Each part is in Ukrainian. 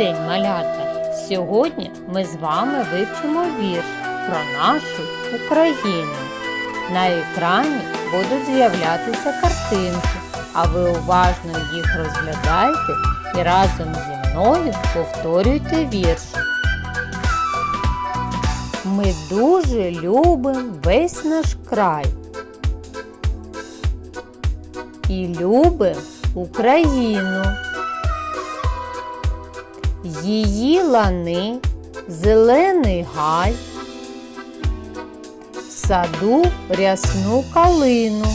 день, малята! Сьогодні ми з вами вивчимо вірш про нашу Україну. На екрані будуть з'являтися картинки, а ви уважно їх розглядайте і разом зі мною повторюйте вірш. Ми дуже любимо весь наш край. І любимо Україну. Її лани, зелений гай, в саду рясну калину.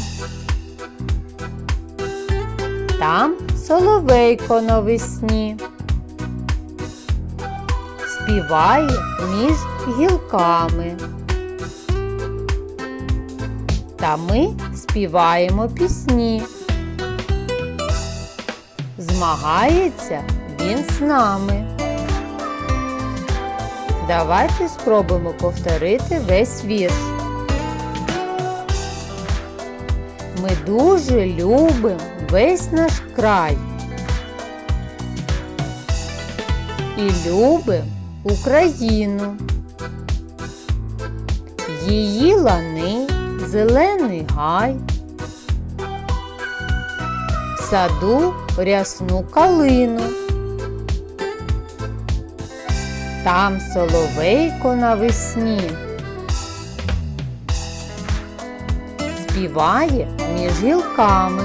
Там соловейко навесні. Співає між гілками. Та ми співаємо пісні. Змагається він з нами. Давайте спробуємо повторити весь вірш. Ми дуже любимо весь наш край. І любимо Україну. Її лани, зелений гай. В саду рясну калину. Там соловейко навесні. Співає між гілками.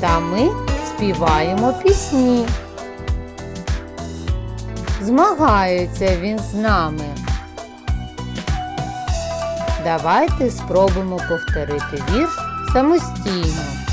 Та ми співаємо пісні. Змагається він з нами. Давайте спробуємо повторити вірш самостійно.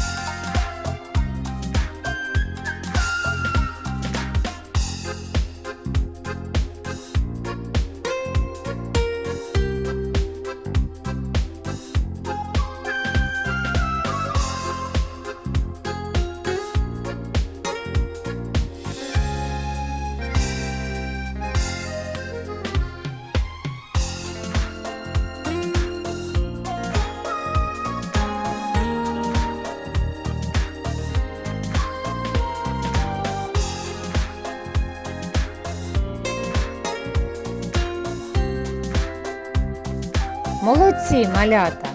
Молодці, малята!